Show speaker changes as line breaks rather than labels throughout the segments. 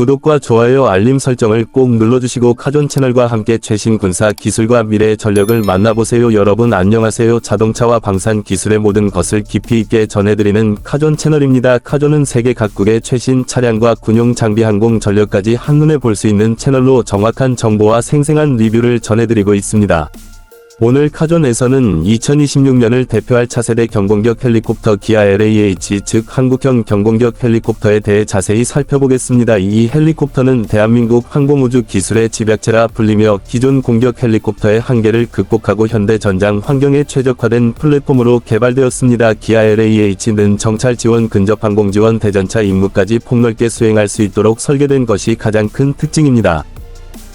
구독과 좋아요 알림 설정을 꼭 눌러주시고 카존 채널과 함께 최신 군사 기술과 미래의 전력을 만나보세요. 여러분 안녕하세요. 자동차와 방산 기술의 모든 것을 깊이 있게 전해드리는 카존 채널입니다. 카존은 세계 각국의 최신 차량과 군용 장비 항공 전력까지 한눈에 볼 수 있는 채널로 정확한 정보와 생생한 리뷰를 전해드리고 있습니다 오늘 카존에서는 2026년을 대표할 차세대 경공격 헬리콥터 기아 LAH 즉 한국형 경공격 헬리콥터에 대해 자세히 살펴보겠습니다. 이 헬리콥터는 대한민국 항공우주 기술의 집약체라 불리며 기존 공격 헬리콥터의 한계를 극복하고 현대 전장 환경에 최적화된 플랫폼으로 개발되었습니다. 기아 LAH는 정찰 지원, 근접 항공 지원, 대전차 임무까지 폭넓게 수행할 수 있도록 설계된 것이 가장 큰 특징입니다.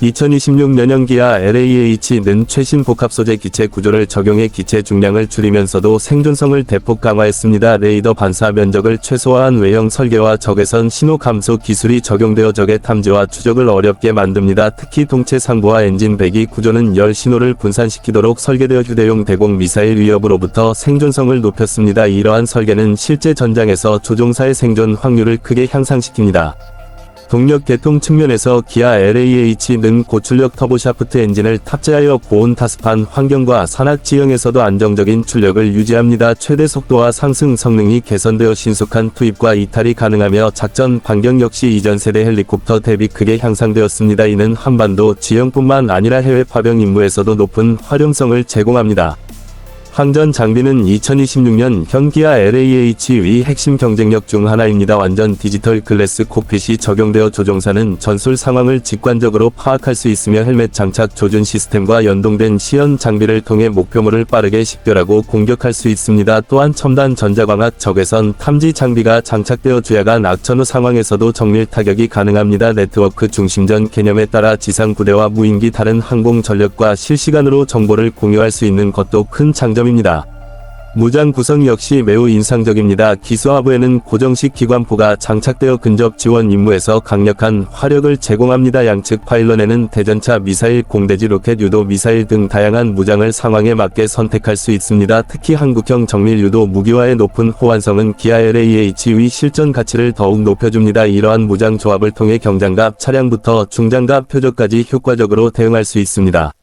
2026년형 기아 LAH는 최신 복합 소재 기체 구조를 적용해 기체 중량을 줄이면서도 생존성을 대폭 강화했습니다. 레이더 반사 면적을 최소화한 외형 설계와 적외선 신호 감소 기술이 적용되어 적의 탐지와 추적을 어렵게 만듭니다. 특히 동체 상부와 엔진 배기 구조는 열 신호를 분산시키도록 설계되어 휴대용 대공 미사일 위협으로부터 생존성을 높였습니다. 이러한 설계는 실제 전장에서 조종사의 생존 확률을 크게 향상시킵니다. 동력 계통 측면에서 기아 LAH는 고출력 터보샤프트 엔진을 탑재하여 고온 타습한 환경과 산악 지형에서도 안정적인 출력을 유지합니다. 최대 속도와 상승 성능이 개선되어 신속한 투입과 이탈이 가능하며 작전 반경 역시 이전 세대 헬리콥터 대비 크게 향상되었습니다. 이는 한반도 지형뿐만 아니라 해외 파병 임무에서도 높은 활용성을 제공합니다. 항전 장비는 2026년 현 기아 LAH의 핵심 경쟁력 중 하나입니다. 완전 디지털 글래스 콕핏이 적용되어 조종사는 전술 상황을 직관적으로 파악할 수 있으며 헬멧 장착 조준 시스템과 연동된 시연 장비를 통해 목표물을 빠르게 식별하고 공격할 수 있습니다. 또한 첨단 전자광학 적외선 탐지 장비가 장착되어 주야간 악천 후 상황에서도 정밀 타격이 가능합니다. 네트워크 중심전 개념에 따라 지상 부대와 무인기 다른 항공 전력과 실시간으로 정보를 공유할 수 있는 것도 큰 장점 입니다. 무장 구성 역시 매우 인상적입니다. 기수하부에는 고정식 기관포가 장착되어 근접 지원 임무에서 강력한 화력을 제공합니다. 양측 파일런에는 대전차 미사일, 공대지 로켓 유도 미사일 등 다양한 무장을 상황에 맞게 선택할 수 있습니다. 특히 한국형 정밀 유도 무기화의 높은 호환성은 기아 LAH의 실전 가치를 더욱 높여줍니다. 이러한 무장 조합을 통해 경장갑, 차량부터 중장갑, 표적까지 효과적으로 대응할 수 있습니다.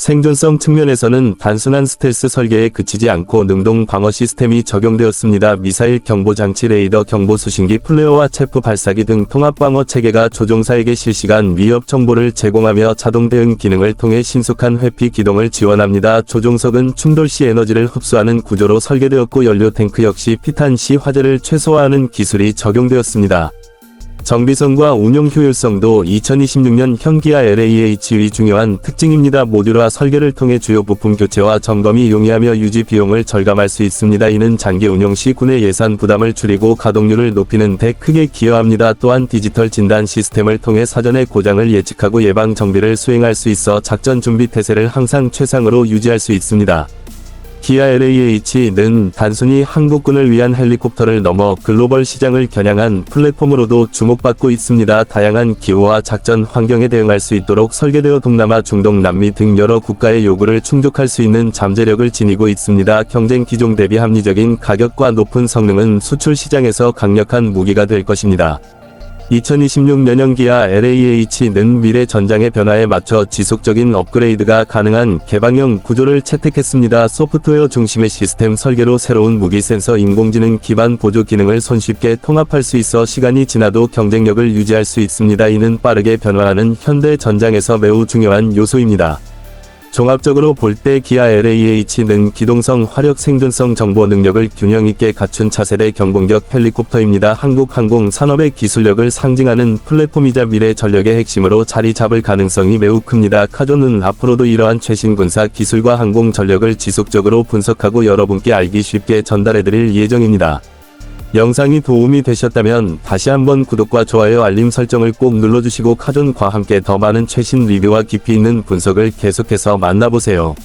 생존성 측면에서는 단순한 스텔스 설계에 그치지 않고 능동 방어 시스템이 적용되었습니다. 미사일 경보 장치 레이더 경보 수신기 플레어와 체프 발사기 등 통합 방어 체계가 조종사에게 실시간 위협 정보를 제공하며 자동 대응 기능을 통해 신속한 회피 기동을 지원합니다. 조종석은 충돌 시 에너지를 흡수하는 구조로 설계되었고 연료 탱크 역시 피탄 시 화재를 최소화하는 기술이 적용되었습니다. 정비성과 운용 효율성도 2026년 현기아 LAH의 중요한 특징입니다. 모듈화 설계를 통해 주요 부품 교체와 점검이 용이하며 유지 비용을 절감할 수 있습니다. 이는 장기 운용 시 군의 예산 부담을 줄이고 가동률을 높이는 데 크게 기여합니다. 또한 디지털 진단 시스템을 통해 사전에 고장을 예측하고 예방 정비를 수행할 수 있어 작전 준비 태세를 항상 최상으로 유지할 수 있습니다. 기아 LAH는 단순히 한국군을 위한 헬리콥터를 넘어 글로벌 시장을 겨냥한 플랫폼으로도 주목받고 있습니다. 다양한 기후와 작전 환경에 대응할 수 있도록 설계되어 동남아, 중동, 남미 등 여러 국가의 요구를 충족할 수 있는 잠재력을 지니고 있습니다. 경쟁 기종 대비 합리적인 가격과 높은 성능은 수출 시장에서 강력한 무기가 될 것입니다. 2026년형 기아 LAH는 미래 전장의 변화에 맞춰 지속적인 업그레이드가 가능한 개방형 구조를 채택했습니다. 소프트웨어 중심의 시스템 설계로 새로운 무기 센서 인공지능 기반 보조 기능을 손쉽게 통합할 수 있어 시간이 지나도 경쟁력을 유지할 수 있습니다. 이는 빠르게 변화하는 현대 전장에서 매우 중요한 요소입니다. 종합적으로 볼 때 기아 LAH는 기동성, 화력, 생존성, 정보 능력을 균형 있게 갖춘 차세대 경공격 헬리콥터입니다. 한국 항공 산업의 기술력을 상징하는 플랫폼이자 미래 전력의 핵심으로 자리 잡을 가능성이 매우 큽니다. 카존은 앞으로도 이러한 최신 군사 기술과 항공 전력을 지속적으로 분석하고 여러분께 알기 쉽게 전달해드릴 예정입니다. 영상이 도움이 되셨다면 다시 한번 구독과 좋아요 알림 설정을 꼭 눌러주시고 카존과 함께 더 많은 최신 리뷰와 깊이 있는 분석을 계속해서 만나보세요.